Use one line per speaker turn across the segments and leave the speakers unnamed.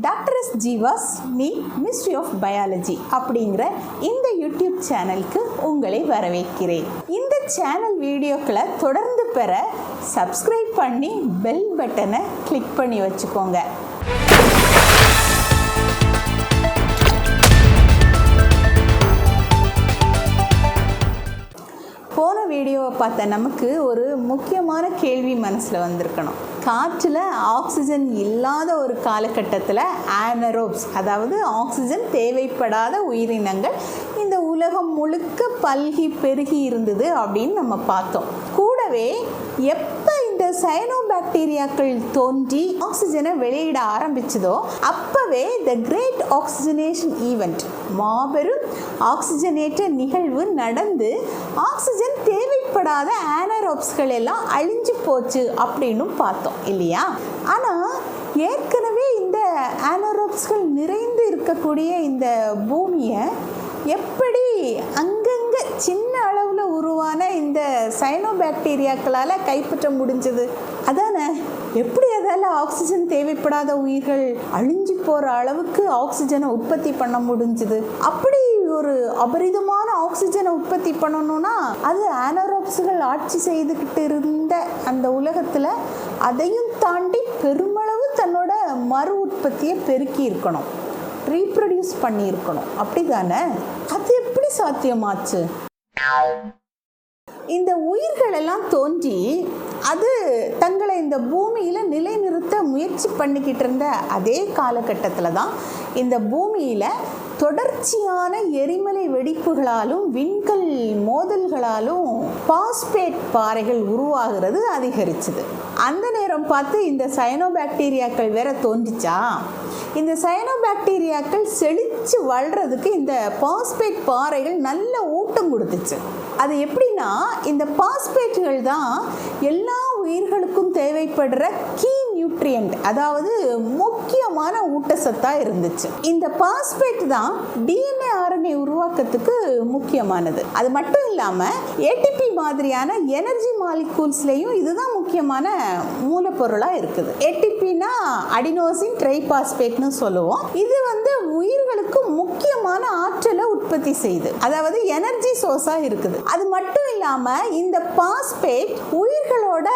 Doctor S Jeeva's நீ mystery of biology அப்படிங்கிற இந்த யூடியூப் சேனலுக்கு உங்களை வரவேற்கிறேன். இந்த சேனல் வீடியோக்களை தொடர்ந்து பெற சப்ஸ்கிரைப் பண்ணி பெல் பட்டனை கிளிக் பண்ணி வச்சுக்கோங்க. வீடியோவை பார்த்த நமக்கு ஒரு முக்கியமான கேள்வி மனசில் வந்திருக்கணும். காற்றில் ஆக்சிஜன் இல்லாத ஒரு காலகட்டத்தில் ஆனரோப்ஸ் அதாவது ஆக்சிஜன் தேவைப்படாத உயிரினங்கள் இந்த உலகம் முழுக்க பல்கி பெருகி இருந்தது அப்படின்னு நம்ம பார்த்தோம். கூடவே எப்போ இந்த சைனோபாக்டீரியாக்கள் தோன்றி ஆக்சிஜனை வெளியிட ஆரம்பிச்சதோ அப்போவே த கிரேட் ஆக்சிஜனேஷன் ஈவெண்ட் மாபெரும் ஆக்சிஜனேற்ற நிகழ்வு நடந்து ஆக்சிஜன் தேவை தேவைப்படாத ஆனரோப்ஸ்கள் எல்லாம் அழிஞ்சு போச்சு அப்படின்னும் பார்த்தோம் இல்லையா? ஆனால் ஏற்கனவே இந்த ஆனரோப்ஸ்கள் நிறைந்து இருக்கக்கூடிய இந்த பூமியை எப்படி அங்கங்கே சின்ன அளவில் உருவான இந்த சைனோபாக்டீரியாக்களால் கைப்பற்ற முடிஞ்சது? அதானே? எப்படி அதால் ஆக்சிஜன் தேவைப்படாத உயிர்கள் அழிஞ்சு போகிற அளவுக்கு ஆக்சிஜனை உற்பத்தி பண்ண முடிஞ்சுது? அப்படி ஒரு அபரிதமான ஆக்சிஜனை உற்பத்தி பண்ணணும்னா அது ஆனரோப்ஸுகள் ஆட்சி செய்துக்கிட்டு இருந்த அந்த உலகத்தில் அதையும் தாண்டி பெருமளவு தன்னோட மறு உற்பத்தியை பெருக்கி இருக்கணும். ரீப்ரொடியூஸ் பண்ணியிருக்கணும் அப்படி தானே அது எப்படி சாத்தியமாச்சு? இந்த உயிர்கள் எல்லாம் தோன்றி அது தங்களை இந்த பூமியில் நிலைநிறுத்த முயற்சி பண்ணிக்கிட்டு இருந்த அதே காலகட்டத்தில் தான் இந்த பூமியில் தொடர்ச்சியான எரிமலை வெடிப்புகளாலும் விண்கல் மோதல்களாலும் பாஸ்பேட் பாறைகள் உருவாகிறது அதிகரிச்சுது. அந்த நேரம் பார்த்து இந்த சயனோபாக்டீரியாக்கள் வேற தோன்றிச்சா? இந்த சயனோபாக்டீரியாக்கள் செழித்து வளர்றதுக்கு இந்த பாஸ்பேட் பாறைகள் நல்ல ஊட்டம் கொடுத்துச்சு. அது எப்படின்னா இந்த பாஸ்பேட்டுகள் தான் எல்லா உயிர்களுக்கும் தேவைப்படுற கீ நியூட்ரியன்ட் அதாவது முக்கியமான ஊட்டச்சத்தாக இருந்துச்சு. இந்த பாஸ்பேட் தான் டிஎன்ஏ ஆர்என்ஏ உருவாக்கத்துக்கு முக்கியமானது. அது மட்டும் இல்லாமல் ஏடிபி மாதிரியான எனர்ஜி மாலிகூல்ஸ்லேயும் இதுதான் முக்கியமான மூலப்பொருளாக இருக்குது. ஏடிபினா அடினோசின் ட்ரைபாஸ்பேட்னு சொல்லுவோம். இது வந்து உயிர்களுக்கு அதிகமான ஆற்றலை உற்பத்தி செய்யுது அதாவது எனர்ஜி சோர்ஸாக இருக்குது. அது மட்டும் இல்லாமல் இந்த பாஸ்பேட் உயிர்களோட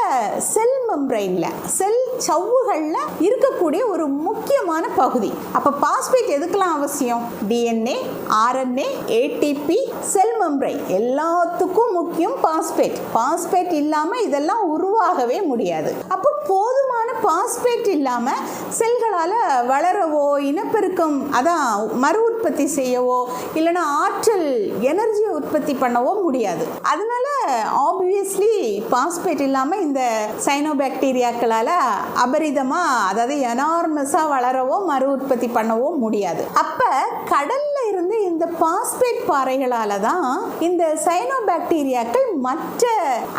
செல் மெம்பரைனில் செல் சவ்வுகளில் இருக்கக்கூடிய ஒரு முக்கியமான பகுதி. அப்போ பாஸ்பேட் எதுக்கெல்லாம் அவசியம்? DNA RNA ATP cell membrane எல்லாத்துக்கும் முக்கியம் பாஸ்பேட் பாஸ்பேட் இல்லாமல் இதெல்லாம் உருவாகவே முடியாது. அப்போ போதுமான பாஸ்பேட் இல்லாமல் செல்களால் வளரவோ இனப்பெருக்கம் அதான் மறு உற்பத்தி செய்யவோ இல்லைன்னா ஆற்றல் எனர்ஜியை உற்பத்தி பண்ணவோ முடியாது. அதனால ஆப்வியஸ்லி பாஸ்பேட் இல்லாமல் இந்த பாக்டீரியாக்களால் அபரிதமாக அதாவது எனார்மஸாக வளரவோ மறு உற்பத்தி பண்ணவோ முடியாது. அப்போ கடல்ல இருந்து இந்த பாஸ்பேட் பாறைகளால் தான் இந்த சைனோபாக்டீரியாக்கள் மற்ற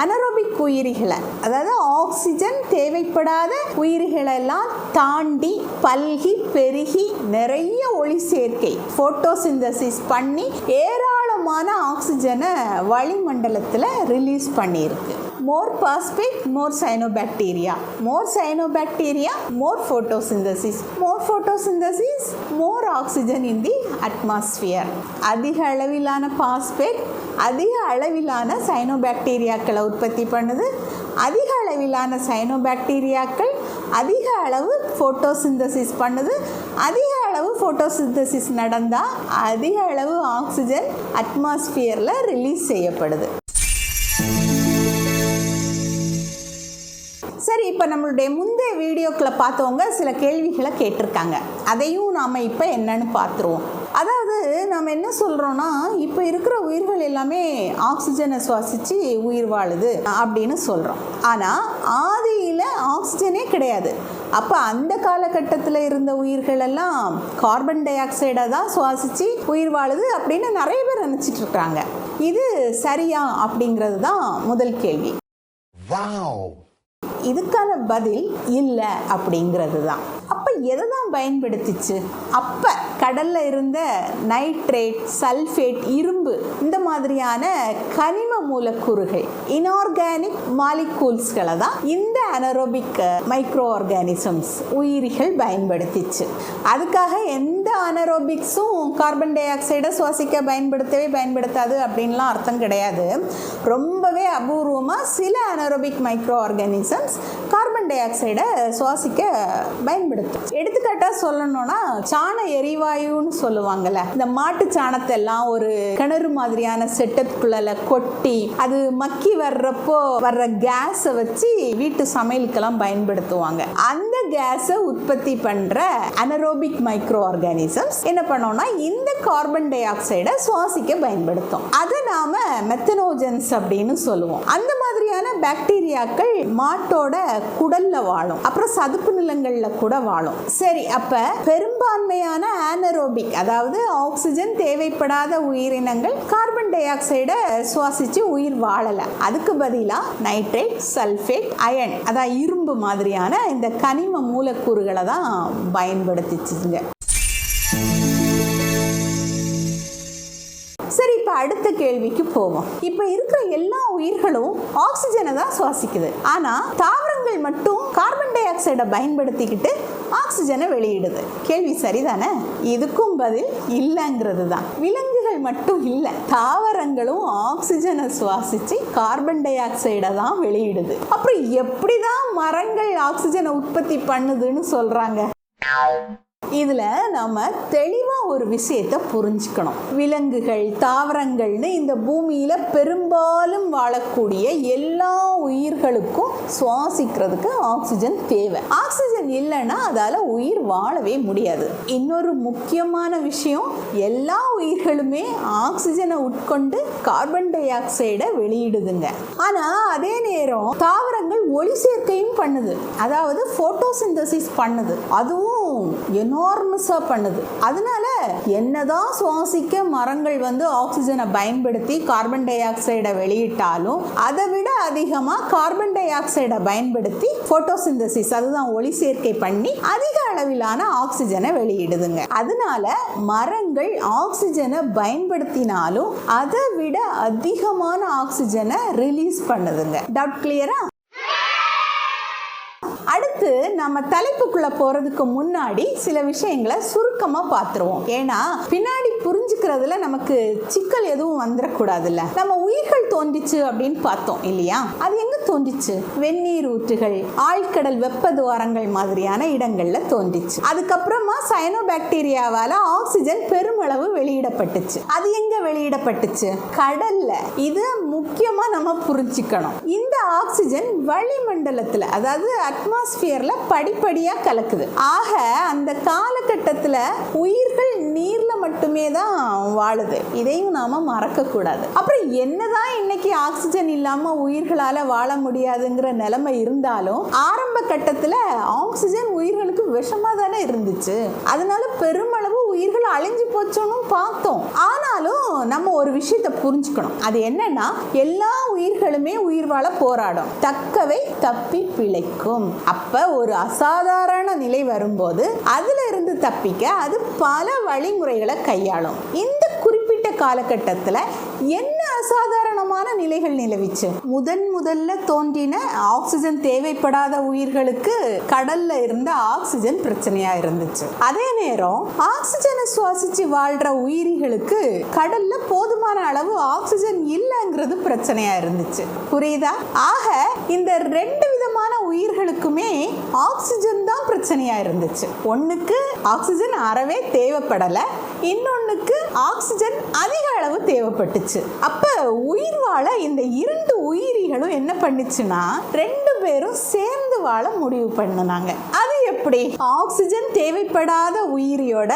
அனரோபிக் உயிரிகளை அதாவது ஆக்சிஜன் தேவைப்படாத உயிரிகளெல்லாம் தாண்டி பல்கி பெருகி நிறைய ஒளி சேர்க்கை ஃபோட்டோசிந்தசிஸ் பண்ணி ஏராளமான ஆக்சிஜனை வளிமண்டலத்தில் ரிலீஸ் பண்ணியிருக்கு. More phosphate more cyanobacteria more cyanobacteria more photosynthesis more photosynthesis more oxygen in the atmosphere அதிக அளவிலான பாஸ்பேட் அதிக அளவிலான சைனோபாக்டீரியாக்களை உற்பத்தி பண்ணுது. அதிக அளவிலான சைனோபாக்டீரியாக்கள் அதிக அளவு ஃபோட்டோசிந்தசிஸ் பண்ணுது. அதிக அளவு ஃபோட்டோசிந்தசிஸ் நடந்தால் அதிக அளவு ஆக்சிஜன் அட்மாஸ்பியரில் ரிலீஸ் செய்யப்படுது. இப்போ நம்மளுடைய முந்தைய வீடியோக்களை பார்த்தவங்க சில கேள்விகளை கேட்டிருக்காங்க. அதையும் நாம் இப்போ என்னன்னு பார்த்துருவோம். அதாவது நம்ம என்ன சொல்கிறோன்னா இப்போ இருக்கிற உயிர்கள் எல்லாமே ஆக்சிஜனை சுவாசித்து உயிர் வாழுது அப்படின்னு சொல்கிறோம் ஆனால் ஆதியில் ஆக்சிஜனே கிடையாது. அப்போ அந்த காலகட்டத்தில் இருந்த உயிர்கள் எல்லாம் கார்பன் டை ஆக்சைடை தான் சுவாசித்து உயிர் வாழுது அப்படின்னு நிறைய பேர் நினச்சிட்டு இருக்காங்க. இது சரியா அப்படிங்கிறது தான் முதல் கேள்வி.
Wow!
இதுக்கான பதில் இல்லை அப்படிங்கிறது தான் அப்போ எதை தான் பயன்படுத்திச்சு? அப்போ கடலில் இருந்த நைட்ரேட் சல்ஃபேட் இரும்பு இந்த மாதிரியான கனிம மூலக்கூறுகள் இன்ஆர்கானிக் மாலிகூல்ஸ்களை தான் இந்த அனரோபிக் மைக்ரோ ஆர்கானிசம்ஸ் உயிரிகள் பயன்படுத்திச்சு. அதுக்காக எந்த அனரோபிக்ஸும் கார்பன் டை ஆக்சைடை சுவாசிக்க பயன்படுத்தவே பயன்படுத்தாது அப்படின்லாம் அர்த்தம் கிடையாது. ரொம்பவே அபூர்வமாக சில அனரோபிக் மைக்ரோ ஆர்கானிசம்ஸ் கார்பன் டை ஆக்சைடை சுவாசிக்க பயன்படுத்தும். எடுத்துக்காட்டாக சொல்லணும்னா சாண எரிவாயுன்னு சொல்லுவாங்கல்ல இந்த மாட்டு சாணத்தை எல்லாம் ஒரு கிணறு மாதிரியான செட்டப்புக்குள்ள கொட்டி அது மக்கி வர்றப்போ வர்ற கேஸை வச்சு வீட்டு சமையலுக்கெல்லாம் பயன்படுத்துவாங்க. அந்த கேஸை உற்பத்தி பண்ணுற அனரோபிக் மைக்ரோ ஆர்கானிசம்ஸ் என்ன பண்ணோம்னா இந்த கார்பன் டை ஆக்சைடை சுவாசிக்க பயன்படுத்தும். அதை நாம மெத்தனோஜன்ஸ் அப்படின்னு சொல்லுவோம். அந்த மாதிரியான பாக்டீரியாக்கள் மாட்டோட கடல்ல வாழும். அப்புறம் சதுப்பு நிலங்கள்ல கூட வாழும். சரி அப்ப பெரும்பான்மையான ஆனரோபிக் அதாவது ஆக்சிஜன் தேவைப்படாத உயிரினங்கள் கார்பன் டை ஆக்சைடை சுவாசிச்சு உயிர் வாழல. அதுக்கு பதிலாக நைட்ரேட் சல்ஃபேட் அயன் அதான் இரும்பு மாதிரியான இந்த கனிம மூலக்கூறுகளை தான் பயன்படுத்திச்சுங்க. அடுத்த கேள்விக்கு போவோம். இப்போ இருக்கிற எல்லா உயிர்களும் ஆக்சிஜனை தான் சுவாசிக்குது. ஆனால் தாவரங்கள் மட்டும் கார்பன் டை ஆக்சைடை பயன்படுத்திக்கிட்டு ஆக்சிஜனை வெளியிடுது. கேள்வி சரிதானே? இதுக்கும் பதில் இல்லைங்கிறது தான். விலங்குகள் மட்டும் இல்லை. தாவரங்களும் ஆக்சிஜனை சுவாசிச்சு கார்பன் டை ஆக்சைடை தான் வெளியிடுது. அப்புறம் எப்படி தான் மரங்கள் ஆக்சிஜனை உற்பத்தி பண்ணுதுன்னு சொல்கிறாங்க இதில் நம்ம தெளிவாக ஒரு விஷயத்தை புரிஞ்சுக்கணும். விலங்குகள் தாவரங்கள்னு இந்த பூமியில் பெரும்பாலும் வாழக்கூடிய எல்லா உயிர்களுக்கும் சுவாசிக்கிறதுக்கு ஆக்சிஜன் தேவை. ஆக்சிஜன் இல்லைன்னா அதால் உயிர் வாழவே முடியாது. இன்னொரு முக்கியமான விஷயம் எல்லா உயிர்களுமே ஆக்சிஜனை உட்கொண்டு கார்பன் டை ஆக்சைடை வெளியிடுதுங்க. ஆனால் அதே நேரம் தாவரங்கள் ஒளி சேர்க்கையும் பண்ணுது. அதாவது ஃபோட்டோசிந்தசிஸ் பண்ணுது. அதுவும் என்ன எனார்மஸாக பண்ணுது. அதனால என்னதான் சுவாசிக்க மரங்கள் வந்து ஆக்சிஜனை பயன்படுத்தி கார்பன் டை ஆக்சைடை வெளியிட்டாலும் அதை விட அதிகமாக கார்பன் டை ஆக்சைடை பயன்படுத்தி ஃபோட்டோசிந்தசிஸ் அதுதான் ஒளி சேர்க்கை பண்ணி அதிக அளவிலான ஆக்சிஜனை வெளியிடுதுங்க. அதனால மரங்கள் ஆக்சிஜனை பயன்படுத்தினாலும் அதை விட அதிகமான ஆக்சிஜனை ரிலீஸ் பண்ணுதுங்க. டவுட் கிளியரா அடுத்து நம்ம தலைப்புக்குள்ள போறதுக்கு முன்னாடி சில விஷயங்களை சுருக்கமா பார்த்துருவோம். ஏன்னா பின்னாடி புரிஞ்சுக்கிறதுல நமக்கு சிக்கல் எதுவும் வந்துடக்கூடாதுல்ல. நம்ம உயிர்கள் தோன்றிச்சு அப்படின்னு பார்த்தோம் இல்லையா? அது எங்க தோன்றிச்சு? வெந்நீர் ஊற்றுகள் ஆழ்கடல் வெப்ப துவாரங்கள் மாதிரியான இடங்கள்ல தோன்றிச்சு. அதுக்கப்புறமா சயனோ பாக்டீரியாவால ஆக்சிஜன் பெருமளவு வெளியிடப்பட்டுச்சு. அது எங்க வெளியிடப்பட்டுச்சு? கடல்ல. இது முக்கியமா நம்ம புரிஞ்சுக்கணும். இந்த ஆக்சிஜன் வளிமண்டலத்துல அதாவது அட்மாஸ்பியர்ல படிப்படியா கலக்குது. ஆக அந்த காலகட்டத்தில் உயிர்கள் நீர்ல மட்டுமே தான் வாழுது. இதையும் நாம மறக்கக்கூடாது. அப்புறம் என்னதான் இன்னைக்கு ஆக்சிஜன் இல்லாம உயிர்களால வாழ முடியாதுங்கிற நிலைமை இருந்தாலும் ஆரம்ப கட்டத்தில் ஆக்சிஜன் உயிர்களுக்கு விஷமா தானே இருந்துச்சு. அதனால பெருமளவு உயிர்கள் அழிஞ்சு போச்சோன்னு பார்த்தோம். ஆனாலும் நம்ம ஒரு விஷயத்தை புரிஞ்சுக்கணும். அது என்னன்னா எல்லா உயிர்களுமே உயிர் வாழ போராடும். தக்கவை தப்பி பிழைக்கும். அப்ப ஒரு அசாதாரண நிலை வரும்போது அதுல இருந்து தப்பிக்க அது பல வழிமுறைகளை கையாளும். இந்த காலகட்டத்தில் என்ன அசாதாரணமான நிலைகள் நிலவிச்சு? முதன் முதல்ல தோன்றின ஆக்சிஜன் தேவைப்படாத உயிர்களுக்கு கடல்ல இருந்த ஆக்சிஜன் பிரச்சனையா இருந்துச்சு. அதே நேரம் ஆக்சிஜனை சுவாசிச்சு வாழ்ற உயிரிகளுக்கு கடல்ல போதுமான அளவு ஆக்சிஜன் இல்லைங்கிறது பிரச்சனையா இருந்துச்சு. புரியுதா? ஆக இந்த ரெண்டு உயிர்களுக்குமே ஆக்சிஜன் தான் பிரச்சனையா இருந்துச்சு. ஒண்ணுக்கு ஆக்சிஜன் அறவே தேவைப்படல இன்னொன்னுக்கு ஆக்சிஜன் அதிக அளவு தேவைப்பட்டுச்சு. அப்ப உயிர் வாழ இந்த இரண்டு உயிரிகளும் என்ன பண்ணுச்சுன்னா ரெண்டு பேரும் சேர்ந்து வாழ முடிவு பண்ணுனாங்க. அது எப்படி? ஆக்சிஜன் தேவைப்படாத உயிரியோட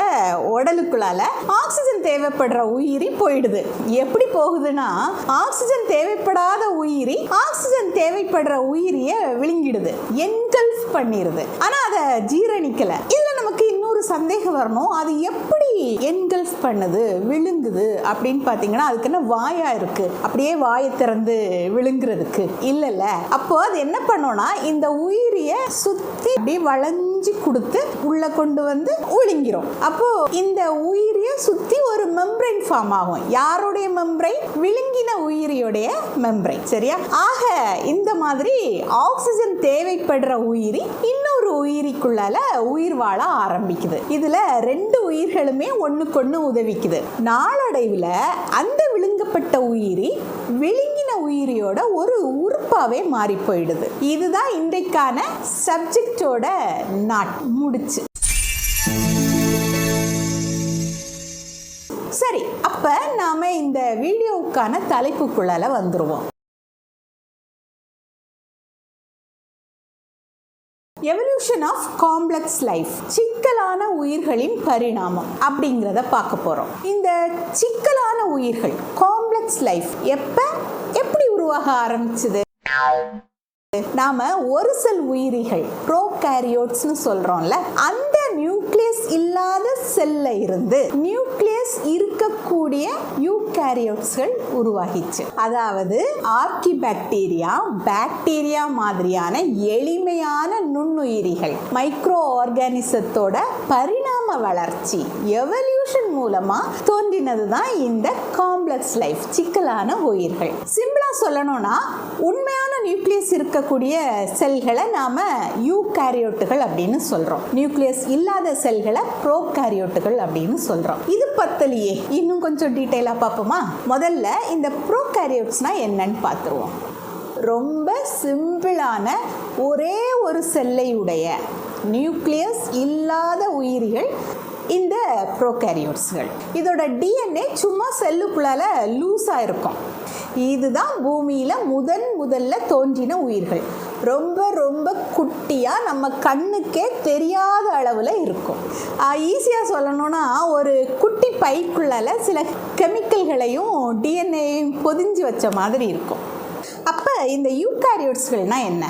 உடலுக்குள்ளால ஆக்சிஜன் தேவைப்படுற உயிரி போயிடுது. எப்படி போகுதுன்னா ஆக்சிஜன் தேவைப்படாத உயிரி ஆக்சிஜன் தேவைப்படுற உயிரிய விழுங்கிடுது. என்கல்ஃப் பண்ணிடுது ஆனா அதை ஜீரணிக்கல. இல்ல சந்தேகம் வரணும். அது எப்படி என்கல்ஃப் பண்ணுது விழுங்குது அப்படின்னு பார்த்தீங்கன்னா அதுக்கு என்ன வாயா இருக்கு? அப்படியே வாயை திறந்து விழுங்குறதுக்கு. இல்லைல்ல அப்போ அது என்ன பண்ணோம்னா இந்த உயிரிய சுற்றி அப்படியே வளைஞ்சி கொடுத்து உள்ள கொண்டு வந்து விழுங்கிறோம் அப்போ இந்த உயிரிய சுற்றி ஒரு மெம்பரைன் ஃபார்ம் ஆகும். யாருடைய மெம்பரைன்? விழுங்கின உயிரியுடைய மெம்பரைன். சரியா? ஆக இந்த மாதிரி ஆக்சிஜன் தேவைப்படுற உயிரி இன்னொரு உயிரிக்குள்ளால உயிர் வாழ ஆரம்பிக்குது. இதுல ரெண்டு உயிர்களுமே ஒன்றுக்கொன்று உதவிக்குது. நாளடைவில் அந்த விழுங்கப்பட்ட உயிரி விழுங்கின உயிரியோட ஒரு உறுப்பாவே மாறி போயிடுது. இதுதான் இன்றைக்கான சப்ஜெக்டோட நாட். முடிச்சு. சரி அப்ப நாம இந்த வீடியோவுக்கான தலைப்புக்குள்ளால வந்துருவோம். எவல்யூஷன் ஆஃப் காம்ப்ளெக்ஸ் லைஃப் சிக்கலான உயிர்களின் பரிணாமம் அப்படிங்கிறத பார்க்க போகிறோம் இந்த சிக்கலான உயிர்கள் காம்ப்ளெக்ஸ் லைஃப் எப்போ எப்படி உருவாக ஆரம்பிச்சது? நாம ஒரு செல் உயிரிகள் ப்ரோகாரியோட்ஸ்னு சொல்கிறோம்ல அந்த நியூக்ளியஸ் இல்லாத செல்ல இருந்து நியூக்ளியஸ் இருக்கக்கூடிய யூகாரியோட்ஸ்கள் உருவாகிச்சு. அதாவது ஆர்கி பாக்டீரியா பாக்டீரியா மாதிரியான எளிமையான நுண்ணுயிரிகள் மைக்ரோ ஆர்கானிசத்தோட பரிணாம வளர்ச்சி எவல்யூஷன் மூலமா தோன்றினது தான் இந்த காம்ப்ளெக்ஸ் லைஃப் சிக்கலான உயிர்கள். சிம்பிளாக சொல்லணும்னா உண்மையான நியூக்ளியஸ் இருக்கக்கூடிய செல்களை நாம யூகாரியோட்டுகள் அப்படின்னு சொல்றோம். நியூக்ளியஸ் இல்லாத செல்களை ப்ரோகாரியோட்டுகள் அப்படின்னு சொல்றோம். இது பத்தலையே. இன்னும் கொஞ்சம் டீட்டெயிலாக பார்ப்போமா? முதல்ல இந்த ப்ரோகாரியோட்ஸ்னா என்னன்னு பார்த்துருவோம். ரொம்ப சிம்பிளான ஒரே ஒரு செல்லையுடைய நியூக்ளியஸ் இல்லாத உயிரிகள் இந்த ப்ரோகேரியோட்ஸ்கள் இதோட டிஎன்ஏ சும்மா செல்லுக்குள்ளால லூஸாக இருக்கும் இதுதான் பூமியில் முதன் முதல்ல தோன்றின உயிர்கள். ரொம்ப ரொம்ப குட்டியாக நம்ம கண்ணுக்கே தெரியாத அளவில் இருக்கும். ஈஸியாக சொல்லணும்னா ஒரு குட்டி பைக்குள்ளால சில கெமிக்கல்களையும் டிஎன்ஏயும் பொதிஞ்சு வச்ச மாதிரி இருக்கும். அப்போ இந்த யூகாரியோட்ஸ்கள்னால் என்ன?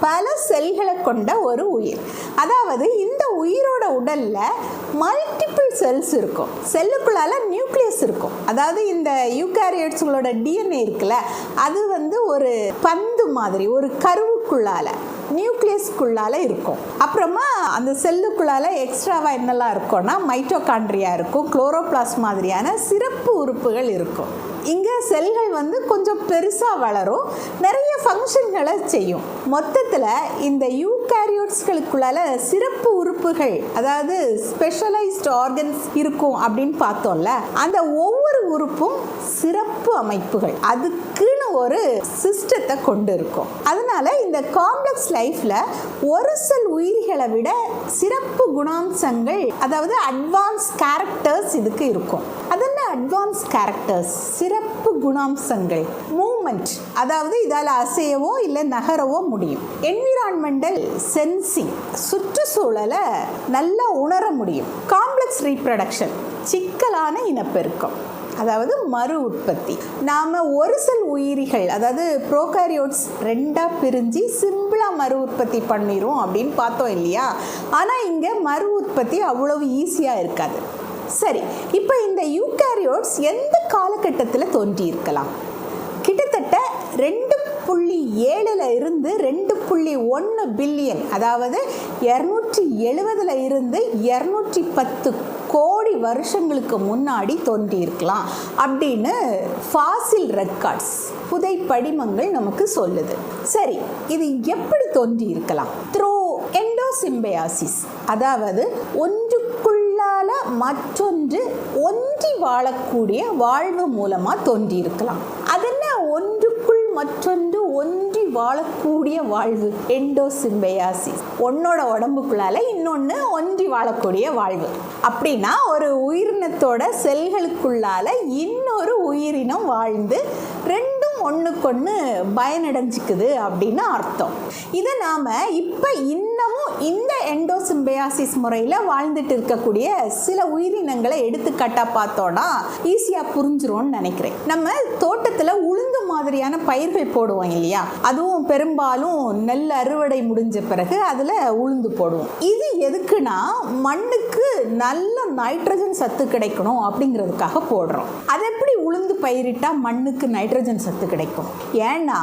பல செல்களை கொண்ட ஒரு உயிர். அதாவது இந்த உயிரோட உடலில் மல்டிபிள் செல்ஸ் இருக்கும். செல்லுக்குள்ளால நியூக்ளியஸ் இருக்கும். அதாவது இந்த யூகாரியட்ஸுங்களோட டிஎன்ஏ இருக்குல்ல அது வந்து ஒரு பந்து மாதிரி ஒரு கருவுக்குள்ளால. நியூக்ளியஸ்க்குள்ளால இருக்கும். அப்புறமா அந்த செல்லுக்குள்ளால எக்ஸ்ட்ராவாக என்னெல்லாம் இருக்கும்னா மைட்டோகாண்ட்ரியா இருக்கும் குளோரோபிளாஸ் மாதிரியான சிறப்பு உறுப்புகள் இருக்கும். இங்கே செல்கள் வந்து கொஞ்சம் பெருசாக வளரும் நிறைய ஃபங்க்ஷன்களை செய்யும். மொத்தத்தில் இந்த யூகாரியோட்ஸ்களுக்குள்ளால சிறப்பு உறுப்புகள் அதாவது ஸ்பெஷலைஸ்ட் ஆர்கன்ஸ் இருக்கும் அப்படின்னு பார்த்தோம்ல அந்த ஒவ்வொரு உறுப்பும் சிறப்பு அமைப்புகள். அதுக்கு ஒரு சிஸ்டத்தை கொண்டு இருக்கும் அதனால இந்த காம்ப்ளெக்ஸ் லைஃப்ல ஒரு சில உயிரிகளை விட சிறப்பு குணாம்சங்கள் அதாவது அட்வான்ஸ் கேரக்டர்ஸ் இதுக்கு இருக்கும். அதென்ன அட்வான்ஸ் கேரக்டர்ஸ் சிறப்பு குணாம்சங்கள் மூமெண்ட் அதாவது இதால் அசையவோ இல்லை நகரவோ முடியும். என்விரான்மெண்டல் சென்சிங் சுற்றுச்சூழலை நல்லா உணர முடியும். காம்ப்ளெக்ஸ் ரீப்ரடக்ஷன் சிக்கலான இனப்பெருக்கம். அதாவது மறு உற்பத்தி. நாம் ஒரு செல் உயிரிகள் அதாவது ப்ரோகாரியோட்ஸ் ரெண்டாக பிரிஞ்சு சிம்பிளாக மறு உற்பத்தி பண்ணிடும் அப்படின்னு பார்த்தோம் இல்லையா? ஆனால் இங்கே மறு உற்பத்தி அவ்வளவு ஈஸியாக இருக்காது. சரி இப்போ இந்த யூகாரியோட்ஸ் எந்த காலகட்டத்தில் தோன்றியிருக்கலாம்? கிட்டத்தட்ட ரெண்டு புள்ளி ஏழில் இருந்து ரெண்டு புள்ளி ஒன்று பில்லியன் அதாவது இரநூற்றி எழுபதில் இருந்து இரநூற்றி பத்து கோடி வருஷங்களுக்கு முன்னாடி தோன்றியிருக்கலாம் அப்படின்னு ஃபாசில் ரெக்கார்ட்ஸ் புதை படிமங்கள் நமக்கு சொல்லுது. சரி இது எப்படி தோன்றியிருக்கலாம்? த்ரூ எண்டோசிம்பயாசிஸ் அதாவது ஒன்றுக்குள்ளால மற்றொன்று ஒன்றி வாழக்கூடிய வாழ்வு மூலமாக தோன்றியிருக்கலாம். மற்றொன்று ஒன்றி வாழக்கூடிய வாழ்வு எண்டோசிம்பயாசிஸ் உன்னோட உடம்புக்குள்ளால இன்னொன்று ஒன்றி வாழக்கூடிய வாழ்வு. அப்படின்னா ஒரு உயிரினத்தோட செல்களுக்குள்ளால இன்னொரு உயிரினம் வாழ்ந்து ஒன்றுக்கொன்று பயனடைஞ்சிக்குது அப்படின்னு அர்த்தம். இதை நாம் இப்போ இன்னமும் இந்த எண்டோசிம்பியாசிஸ் முறையில் வாழ்ந்துட்டு இருக்கக்கூடிய சில உயிரினங்களை எடுத்துக்காட்டாக பார்த்தோன்னா ஈஸியாக புரிஞ்சிரும்னு நினைக்கிறேன். நம்ம தோட்டத்தில் உளுந்து மாதிரியான பயிர்கள் போடுவோம் இல்லையா? அதுவும் பெரும்பாலும் நெல் அறுவடை முடிஞ்ச பிறகு அதில் உளுந்து போடுவோம். இது எதுக்குன்னா மண்ணுக்கு நல்ல நைட்ரஜன் சத்து கிடைக்கணும் அப்படிங்கிறதுக்காக போடுறோம். அது எப்படி உளுந்து பயிரிட்டா மண்ணுக்கு நைட்ரஜன் சத்து கிடைக்கும். ஏன்னா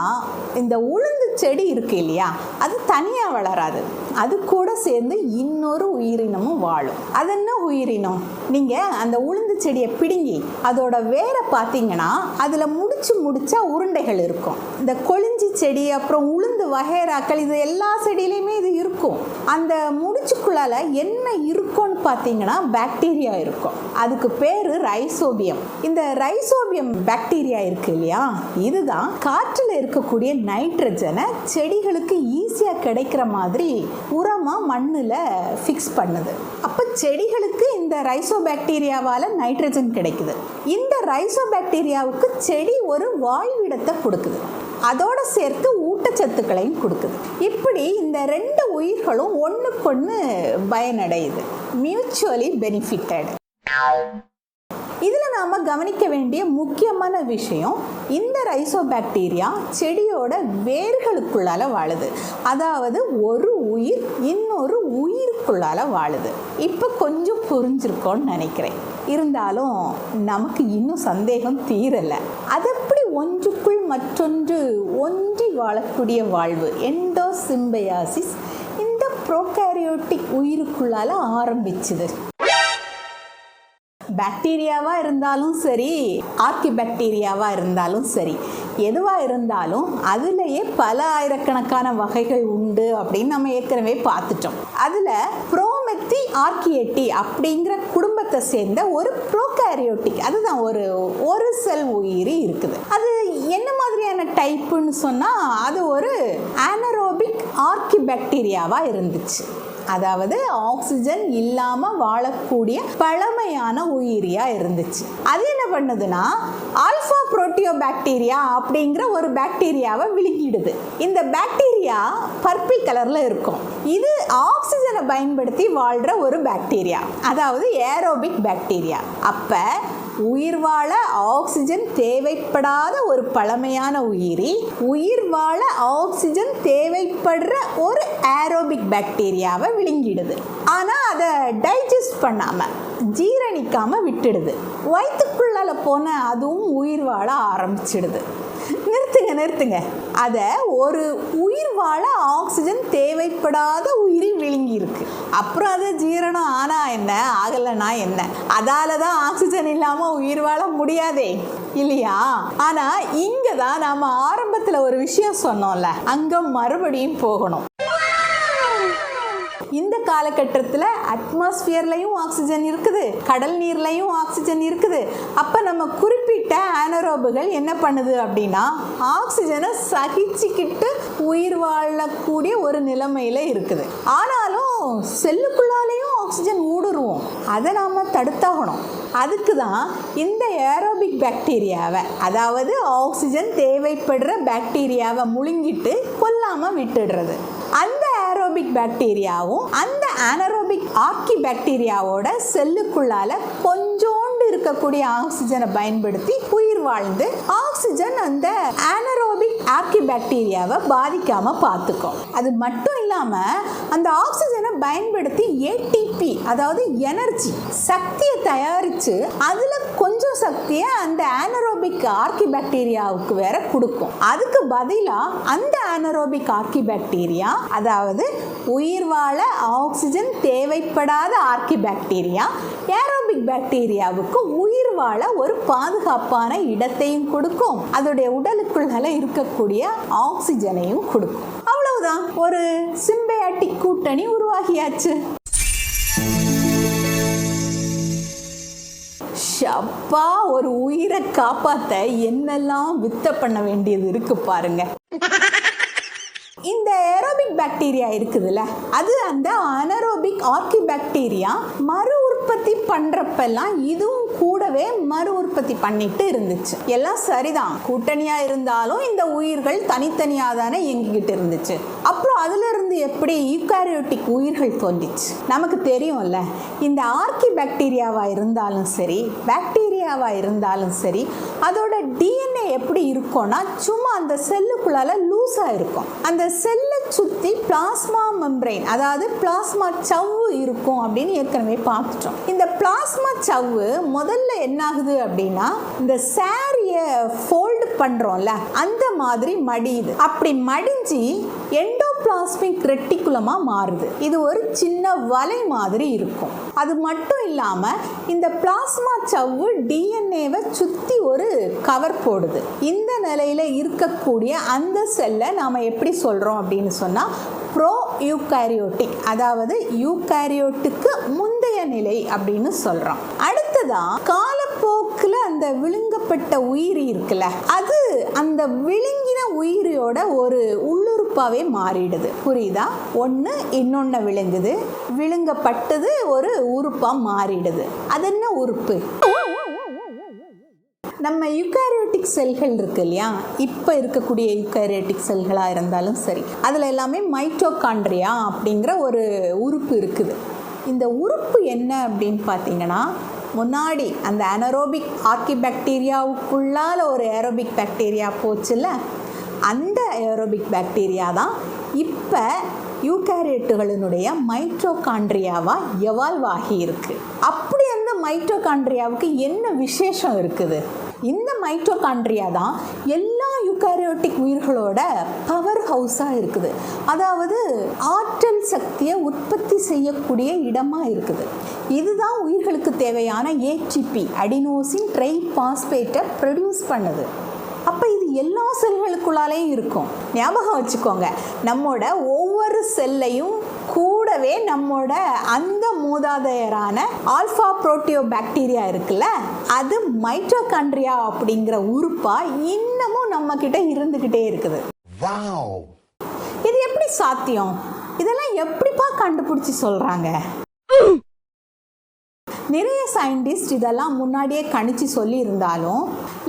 இந்த உளுந்து செடி இருக்கு இல்லையா அது தனியாக வளராது. அது கூட சேர்ந்து இன்னொரு உயிரினமும் வாழும். அது என்ன உயிரினம்? நீங்கள் அந்த உளுந்து செடியை பிடுங்கி அதோட வேரை பார்த்தீங்கன்னா அதில் முடிச்சு முடிச்சா உருண்டைகள் இருக்கும். இந்த கொழிஞ்சி செடி அப்புறம் உளுந்து வகைராக்கள் இது எல்லா செடியிலையுமே இது இருக்கும். அந்த முடிச்சுக்குள்ளால என்ன இருக்கும்னு பார்த்தீங்கன்னா பாக்டீரியா இருக்கும். அதுக்கு பேர் ரைசோபியம் இந்த ரைஸ் ரைசோபியம் பாக்டீரியா இருக்கு இல்லையா? இதுதான் காற்றில் இருக்கக்கூடிய நைட்ரஜனை செடிகளுக்கு ஈஸியாக கிடைக்கிற மாதிரி உரமாக மண்ணில் ஃபிக்ஸ் பண்ணுது. அப்போ செடிகளுக்கு இந்த ரைசோபாக்டீரியாவால் நைட்ரஜன் கிடைக்குது. இந்த ரைசோபாக்டீரியாவுக்கு செடி ஒரு வாழ்விடத்தை கொடுக்குது. அதோட சேர்த்து ஊட்டச்சத்துக்களையும் கொடுக்குது. இப்படி இந்த ரெண்டு உயிர்களும் ஒன்றுக்கொன்று பயனடையுது. மியூச்சுவலி பெனிஃபிட்டட் இதில் நாம் கவனிக்க வேண்டிய முக்கியமான விஷயம் இந்த ரைசோபாக்டீரியா செடியோட வேர்களுக்குள்ளால் வாழுது. அதாவது ஒரு உயிர் இன்னொரு உயிருக்குள்ளால வாழுது. இப்போ கொஞ்சம் புரிஞ்சிருக்கோன்னு நினைக்கிறேன். இருந்தாலும் நமக்கு இன்னும் சந்தேகம் தீரலை. அது எப்படி ஒன்றுக்குள் மற்றொன்று ஒன்றி வாழக்கூடிய வாழ்வு? எண்டோசிம்பயாசிஸ் இந்த ப்ரோகாரியோட்டிக் உயிருக்குள்ளால ஆரம்பிச்சுது. பாக்டீரியாவாக இருந்தாலும் சரி ஆர்கி பாக்டீரியாவாக இருந்தாலும் சரி எதுவாக இருந்தாலும் அதுலேயே பல ஆயிரக்கணக்கான வகைகள் உண்டு அப்படின்னு நம்ம ஏற்கனவே பார்த்துட்டோம். அதில் ப்ரோமெத்தி ஆர்கியேட்டி அப்படிங்கிற குடும்பத்தை சேர்ந்த ஒரு ப்ரோகாரியோட்டிக் அதுதான் ஒரு ஒரு செல் உயிரி இருக்குது. அது என்ன மாதிரியான டைப்புன்னு சொன்னால் அது ஒரு ஆனரோபிக் ஆர்கி பாக்டீரியாவாக இருந்துச்சு. அதாவது ஆக்சிஜன் இல்லாமல் வாழக்கூடிய பழமையான உயிரியாக இருந்துச்சு. அது என்ன பண்ணுதுன்னா ஆல்ஃபா புரோட்டியோ பாக்டீரியா அப்படிங்கிற ஒரு பாக்டீரியாவை விழுங்கிடுது. இந்த பாக்டீரியா பர்பிள் கலரில் இருக்கும். இது ஆக்சிஜனை பயன்படுத்தி வாழ்கிற ஒரு பாக்டீரியா அதாவது ஏரோபிக் பாக்டீரியா அப்போ உயிர் வாழ ஆக்சிஜன் தேவைப்படாத ஒரு பழமையான உயிரி. உயிர் வாழ ஆக்சிஜன் தேவைப்படுற ஒரு ஏரோபிக் பாக்டீரியாவை விழுங்கிடுது. ஆனால் அதை டைஜஸ்ட் பண்ணாமல் ஜீரணிக்காமல் விட்டுடுது. வயிற்றுக்குள்ளால போன அதுவும் உயிர் வாழ ஆரம்பிச்சிடுது. நிறுத்துங்க நிறுத்துங்க. அதை ஒரு உயிர் வாழ ஆக்சிஜன் தேவைப்படாத உயிரி விழுங்கி இருக்கு அப்புறம் அது ஜீரணம் ஆனால் என்ன ஆகலைன்னா என்ன? அதால தான் ஆக்சிஜன் இல்லாமல் உயிர் வாழ முடியாதே. இல்லையா? ஆனால் இங்கே தான் நாம் ஆரம்பத்தில் ஒரு விஷயம் சொன்னோம்ல அங்கே மறுபடியும் போகணும். இந்த காலகட்டத்தில் அட்மாஸ்பியர்லையும் ஆக்சிஜன் இருக்குது கடல் நீர்லையும் ஆக்சிஜன் இருக்குது. அப்போ நம்ம குறிப்பிட்ட ஆனரோபுகள் என்ன பண்ணுது அப்படின்னா ஆக்சிஜனை சகிச்சுக்கிட்டு உயிர் வாழக்கூடிய ஒரு நிலைமையில் இருக்குது. ஆனாலும் செல்லுக்குள்ளாலேயும் ஆக்சிஜன் ஊடுருவோம். அதை நாம் தடுத்தாகணும். அதுக்கு தான் இந்த ஏரோபிக் பாக்டீரியாவை அதாவது ஆக்சிஜன் தேவைப்படுற பாக்டீரியாவை முழுங்கிட்டு கொல்லாமல் விட்டுடுறது. அந்த ஏரோபிக் பாக்டீரியாவும் அந்த ஆனரோபிக் ஆக்கி பாக்டீரியாவோட செல்லுக்குள்ளால கொஞ்சோண்டு இருக்கக்கூடிய ஆக்சிஜனை பயன்படுத்தி உயிர் வாழ்ந்து ஆக்சிஜன் அந்த ஆனரோபிக் ஆக்கி பாக்டீரியாவை பாதிக்காம பார்த்துக்கும் அது மட்டும் இல்லாம அந்த ஆக்சிஜனை பயன்படுத்தி ஏடிபி அதாவது எனர்ஜி சக்தியை தயாரித்து அதில் கொஞ்சம் சக்தியை அந்த ஆனரோபிக் ஆர்கி பாக்டீரியாவுக்கு வேற கொடுக்கும். அதுக்கு பதிலாக அந்த ஆனரோபிக் ஆர்கி பாக்டீரியா அதாவது உயிர் வாழ ஆக்சிஜன் தேவைப்படாத ஆர்கி பாக்டீரியா ஏரோபிக் பாக்டீரியாவுக்கு உயிர் வாழ ஒரு பாதுகாப்பான இடத்தையும் கொடுக்கும். அதோடைய உடலுக்குள்ளால இருக்கக்கூடிய ஆக்சிஜனையும் கொடுக்கும். அவ்வளவுதான். ஒரு சிம்பயாட்டிக் கூட்டணி உருவாகியாச்சு. ஷப்பா ஒரு உயிரை காப்பாத்த என்னெல்லாம் வித்த பண்ண வேண்டியது இருக்கு பாருங்க. இந்த ஏரோபிக் பாக்டீரியா இருக்குதுல்ல அது அந்த அனரோபிக் ஆர்கி பாக்டீரியா மறு உற்பத்தி பண்றப்பெல்லாம் இதுவும் கூடவே மறு உற்பத்தி பண்ணிட்டு இருந்துச்சு. எல்லாம் சரிதான். கூட்டணியா இருந்தாலும் இந்த உயிர்கள் தனித்தனியாக தானே இயங்கிக்கிட்டு இருந்துச்சு. அப்புறம் அதிலிருந்து எப்படி யூகாரியோட்டிக் உயிர்கள் தோன்றிச்சு? நமக்கு தெரியும்ல இந்த ஆர்கி பாக்டீரியாவாக இருந்தாலும் சரி பாக்டீரியாவாக இருந்தாலும் சரி அதோட டிஎன்ஏ எப்படி இருக்கும்னா சும்மா அந்த செல்லுக்குள்ளால லூஸாக இருக்கும். அந்த செல்லை சுற்றி பிளாஸ்மா மெம்பரைன் அதாவது பிளாஸ்மா சவ்வு இருக்கும் அப்படின்னு ஏற்கனவே பார்த்துட்டோம். இந்த பிளாஸ்மா சவ்வு முதல்ல என்ன ஆகுது அப்படின்னா இந்த சாரியை ஃபோல்ட் பண்ணுறோம்ல அந்த மாதிரி மடியுது. அப்படி மடிஞ்சு எண்டோபிளாஸ்மிக் ரெட்டிகுலமாக மாறுது. இது ஒரு சின்ன வலை மாதிரி இருக்கும். அது மட்டும் இல்லாமல் இந்த பிளாஸ்மா சவ்வு டிஎன்ஏவை சுற்றி ஒரு கவர் போடுது. இந்த நிலையில் இருக்கக்கூடிய அந்த செல்லை நாம் எப்படி சொல்கிறோம் அப்படின்னு சொன்னால் ப்ரோ யூகாரியோட்டிக் அதாவது யூகாரியோட்டுக்கு முந்தைய நிலை அப்படின்னு சொல்கிறோம் அடுத்ததான் கால் அந்த விழுங்கப்பட்ட உயிரி இருக்குல்ல அது அந்த விழுங்கின உயிரியோட ஒரு உள்ளுறுப்பாகவே மாறிடுது. புரியுதா? ஒன்று இன்னொன்று விழுங்குது விழுங்கப்பட்டது ஒரு உறுப்பாக மாறிடுது. அது என்ன உறுப்பு? நம்ம யூகாரியோட்டிக் செல்கள் இருக்கு இல்லையா? இப்போ இருக்கக்கூடிய யூகாரியோட்டிக் செல்களாக இருந்தாலும் சரி அதில் எல்லாமே மைட்டோகாண்ட்ரியா அப்படிங்கிற ஒரு உறுப்பு இருக்குது. இந்த உறுப்பு என்ன அப்படின்னு பார்த்தீங்கன்னா முன்னாடி அந்த அனரோபிக் ஆர்கி பாக்டீரியாவுக்குள்ளால் ஒரு ஏரோபிக் பாக்டீரியா போச்சுல்ல அந்த ஏரோபிக் பாக்டீரியா தான் இப்போ யூகேரியட்டுகளினுடைய மைட்ரோகாண்ட்ரியாவாக எவால்வ் ஆகியிருக்கு. அப்படி அந்த மைட்ரோகாண்ட்ரியாவுக்கு என்ன விசேஷம் இருக்குது? இந்த மைட்ரோகான்ட்ரியா தான் எல்லா யூகாரியோட்டிக் உயிர்களோட பவர் ஹவுஸாக இருக்குது. அதாவது ஆற்றல் சக்தியை உற்பத்தி செய்யக்கூடிய இடமாக இருக்குது. இதுதான் உயிர்களுக்கு தேவையான ஏடிபி அடினோசின் ட்ரை பாஸ்பேட்டை ப்ரொடியூஸ் பண்ணுது. அப்போ இது எல்லா செல்களுக்குள்ளாலேயும் இருக்கும். ஞாபகம் வச்சுக்கோங்க. நம்மோட ஒவ்வொரு செல்லையும் கூடவே நம்மோட அந்த மூதாதையரான ஆல்ஃபா புரோட்டியோ பாக்டீரியா இருக்குல்ல அது மைட்ரோகாண்ட்ரியா அப்படிங்கிற உறுப்பா இன்னமும் நம்ம கிட்ட இருந்துக்கிட்டே இருக்குது! இது எப்படி சாத்தியம்? இதெல்லாம் எப்படிப்பா கண்டுபிடிச்சி சொல்றாங்க? நிறைய சயின்டிஸ்ட் இதெல்லாம் முன்னாடியே கணிச்சு சொல்லியிருந்தாலும்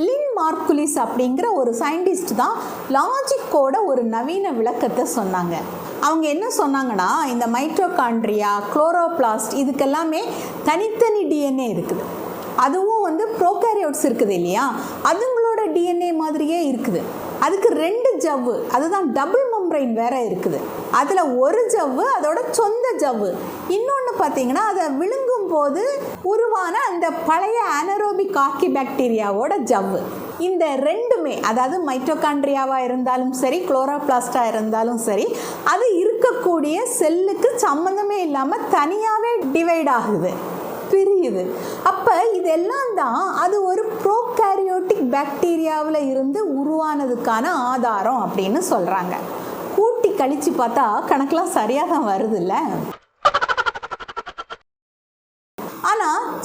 லின் மார்க்குலிஸ் அப்படிங்கிற ஒரு சயின்டிஸ்ட் தான் லாஜிக்கோட ஒரு நவீன விளக்கத்தை சொன்னாங்க. அவங்க என்ன சொன்னாங்கன்னா இந்த மைட்ரோகாண்ட்ரியா குளோரோபிளாஸ்ட் இதுக்கெல்லாமே தனித்தனி டிஎன்ஏ இருக்குது. அதுவும் வந்து ப்ரோகாரியோட்ஸ் இருக்குது இல்லையா? அதுங்களோட டிஎன்ஏ மாதிரியே இருக்குது. அதுக்கு ரெண்டு ஜவ்வு அதுதான் டபுள் மெம்ப்ரைன் வேற இருக்குது. அதில் ஒரு ஜவ்வு அதோட சொந்த ஜவ்வு. இன்னொன்று பார்த்தீங்கன்னா அதை விழுங்கும் போது உருவான அந்த பழைய அனரோபிக் ஆக்கி பாக்டீரியாவோட ஜவ்வு. இந்த ரெண்டுமே அதாவது மைட்டோகாண்ட்ரியாவாக இருந்தாலும் சரி குளோரோபிளாஸ்டாக இருந்தாலும் சரி அது இருக்கக்கூடிய செல்லுக்கு சம்மந்தமே இல்லாமல் தனியாகவே டிவைட் ஆகுது பிரியுது. அப்போ இதெல்லாம் தான் அது ஒரு ப்ரோகாரியோட்டிக் பாக்டீரியாவில் இருந்து உருவானதுக்கான ஆதாரம் அப்படின்னு சொல்கிறாங்க கூட்டி கழித்து பார்த்தா கணக்கெலாம் சரியாக தான் வருது இல்லை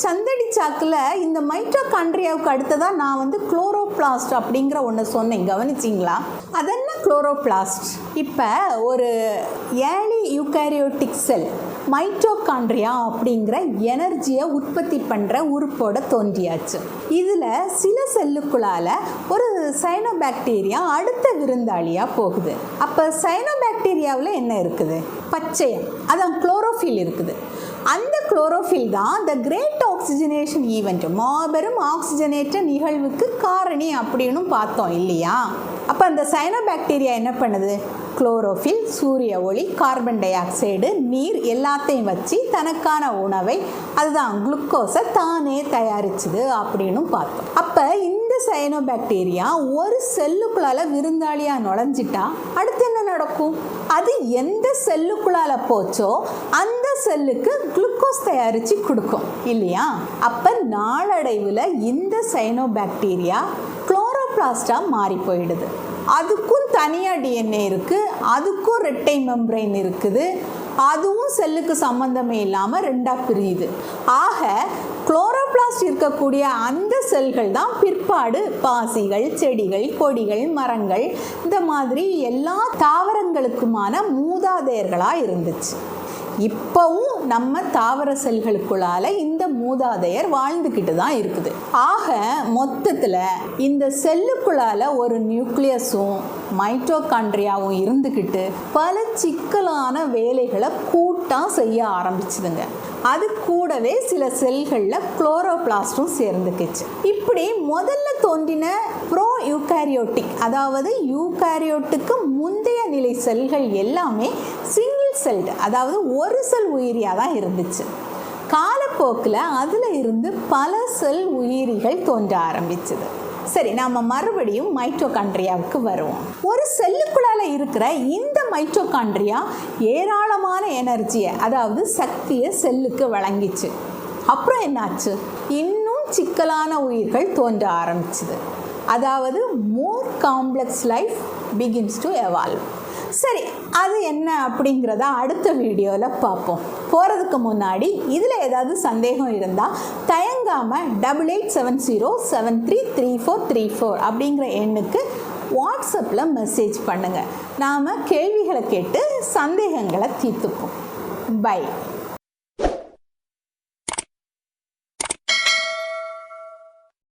சந்தடி சாக்கில் இந்த மைட்டோகாண்ட்ரியாவுக்கு அடுத்ததாக நான் வந்து குளோரோபிளாஸ்ட் அப்படிங்கிற ஒன்று சொன்னேன். கவனிச்சிங்களா? அதென்ன குளோரோபிளாஸ்ட் இப்போ ஒரு ஏலி யூகாரியோட்டிக் செல் மைட்டோகாண்ட்ரியா அப்படிங்கிற எனர்ஜியை உற்பத்தி பண்ணுற உறுப்போட தோன்றியாச்சு. இதில் சில செல்லுக்குள்ளால் ஒரு சைனோபாக்டீரியா அடுத்த விருந்தாளியாக போகுது. அப்போ சைனோபாக்டீரியாவில் என்ன இருக்குது? பச்சையம். அதான் குளோரோஃபில் இருக்குது. அந்த குளோரோஃபில் தான் த கிரேட் ஆக்சிஜனேஷன் ஈவெண்ட் மாபெரும் ஆக்சிஜனேற்ற நிகழ்வுக்கு காரணி அப்படின்னு பார்த்தோம் இல்லையா? அப்போ அந்த சைனோபாக்டீரியா என்ன பண்ணுது? குளோரோஃபில் சூரிய ஒளி கார்பன் டை ஆக்சைடு நீர் எல்லாத்தையும் வச்சு தனக்கான உணவை அதுதான் குளுக்கோஸை தானே தயாரிச்சுது அப்படின்னு பார்த்தோம். அப்போ இந்த சைனோபாக்டீரியா ஒரு செல்லுக்குள்ளால் விருந்தாளியாக நுழைஞ்சிட்டா அடுத்து என்ன நடக்கும்? அது எந்த செல்லுக்குள்ளால போச்சோ அந்த செல்லுக்கு குளுக்கோஸ் தயாரித்து கொடுக்கும். இல்லையா? அப்போ நாளடைவில் இந்த சைனோபாக்டீரியா குளோரோபிளாஸ்டாக மாறி போயிடுது. அதுக்கும் தனியாக டிஎன்ஏ இருக்குது அதுக்கும் ரெட்டை மெம்பரைன் இருக்குது அதுவும் செல்லுக்கு சம்மந்தமே இல்லாமல் ரெண்டாக பிரியுது. ஆக குளோரோபிளாஸ்ட் இருக்கக்கூடிய அந்த செல்கள் தான் பிற்பாடு பாசிகள் செடிகள் கொடிகள் மரங்கள் இந்த மாதிரி எல்லா தாவரங்களுக்குமான மூதாதையர்களாக இருந்துச்சு. இப்போவும் நம்ம தாவர செல்களுக்குள்ளால இந்த மூதாதையர் வாழ்ந்துக்கிட்டு தான் இருக்குது. ஆக மொத்தத்தில் இந்த செல்லுக்குள்ளால ஒரு நியூக்ளியஸும் மைட்டோகாண்ட்ரியாவும் இருந்துக்கிட்டு பல சிக்கலான வேலைகளை கூட்டாக செய்ய ஆரம்பிச்சுதுங்க. அது கூடவே சில செல்களில் குளோரோபிளாஸ்டும் சேர்ந்துக்குச்சு. இப்படி முதல்ல தோன்றின ப்ரோ யூகாரியோட்டிக் அதாவது யூகாரியோட்டுக்கு முந்தைய நிலை செல்கள் எல்லாமே சிங்கிள் செல்டு அதாவது ஒரு செல் உயிரியாக தான் இருந்துச்சு. காலப்போக்கில் அதில் இருந்து பல செல் உயிரிகள் தோன்ற ஆரம்பிச்சது. சரி நாம் மறுபடியும் மைட்டோகாண்ட்ரியாவுக்கு வருவோம். ஒரு செல்லுக்குள்ளால இருக்கிற இந்த மைட்டோகாண்ட்ரியா ஏராளமான எனர்ஜியை அதாவது சக்தியை செல்லுக்கு வழங்கிச்சு. அப்புறம் என்னாச்சு? இன்னும் சிக்கலான உயிர்கள் தோன்ற ஆரம்பிச்சுது. அதாவது more complex life begins to evolve சரி அது என்ன அப்படிங்கிறத அடுத்த வீடியோவில் பார்ப்போம். போகிறதுக்கு முன்னாடி இதில் ஏதாவது சந்தேகம் இருந்தால் தயங்காமல் double eight seven zero seven three three four three four அப்படிங்கிற எண்ணுக்கு வாட்ஸ்அப்பில் மெசேஜ் பண்ணுங்கள் நாம் கேள்விகளை கேட்டு சந்தேகங்களை தீர்த்துப்போம். பை